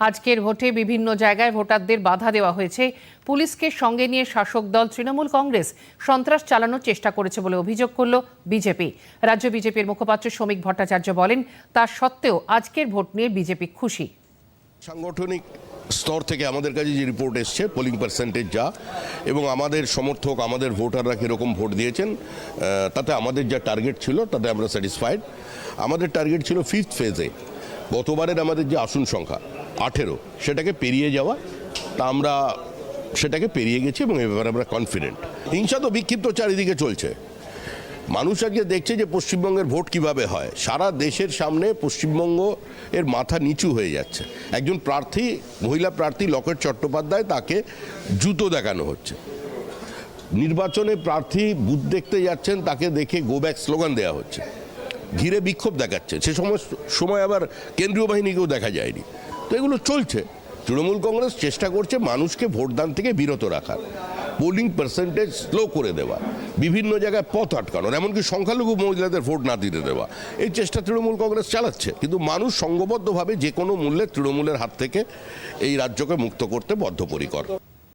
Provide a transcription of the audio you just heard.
আজকের ভোটে বিভিন্ন জায়গায় ভোটারদের বাধা দেওয়া হয়েছে। পুলিশকে সঙ্গে নিয়ে শাসক দল তৃণমূল কংগ্রেস সন্ত্রাস চালানোর চেষ্টা করেছে বলে অভিযোগ করল বিজেপি। রাজ্য বিজেপির মুখপাত্র শ্রমিক ভট্টাচার্য বলেন, তা সত্ত্বেও আজকের ভোট নিয়ে বিজেপি খুশি। সাংগঠনিক স্তর থেকে আমাদের কাছে যে রিপোর্ট এসছে পোলিং পার্সেন্টেজ যা, এবং আমাদের সমর্থক, আমাদের ভোটাররা কীরকম ভোট দিয়েছেন তাতে আমাদের যা টার্গেট ছিল, তাতে আমরা স্যাটিসফাইড আমাদের টার্গেট ছিল ফিফথ ফেজে গতবারের আমাদের যে আসন সংখ্যা, আঠেরো, সেটাকে পেরিয়ে যাওয়া, তা আমরা সেটাকে পেরিয়ে গেছি এবং এ ব্যাপারে আমরা কনফিডেন্ট হিংসা তো বিক্ষিপ্ত চারিদিকে চলছে। মানুষ আজকে দেখছে যে পশ্চিমবঙ্গের ভোট কীভাবে হয়। সারা দেশের সামনে পশ্চিমবঙ্গ এর মাথা নিচু হয়ে যাচ্ছে। একজন প্রার্থী, মহিলা প্রার্থী লকেট চট্টোপাধ্যায় তাকে জুতো দেখানো হচ্ছে। নির্বাচনে প্রার্থী বুথ দেখতে যাচ্ছেন, তাকে দেখে গো ব্যাক স্লোগান দেওয়া হচ্ছে। ঘিরে বিক্ষোভ দেখাচ্ছে। সে সময় সময় আবার কেন্দ্রীয় বাহিনীকেও দেখা যায়নি। তো এগুলো চলছে। তৃণমূল কংগ্রেস চেষ্টা করছে মানুষকে ভোটদান থেকে বিরত রাখার। পোলিং পার্সেন্টেজ স্লো করে দেওয়া। বিভিন্ন জায়গায় পথ আটকানোর এমনকি সংখ্যালঘু মহিলাদের ভোট না দিতে দেওয়া। এই চেষ্টা তৃণমূল কংগ্রেস চালাচ্ছে। কিন্তু মানুষ সংঘবদ্ধভাবে যে কোনো মূল্যে তৃণমূলের হাত থেকে এই রাজ্যকে মুক্ত করতে বদ্ধপরিকর।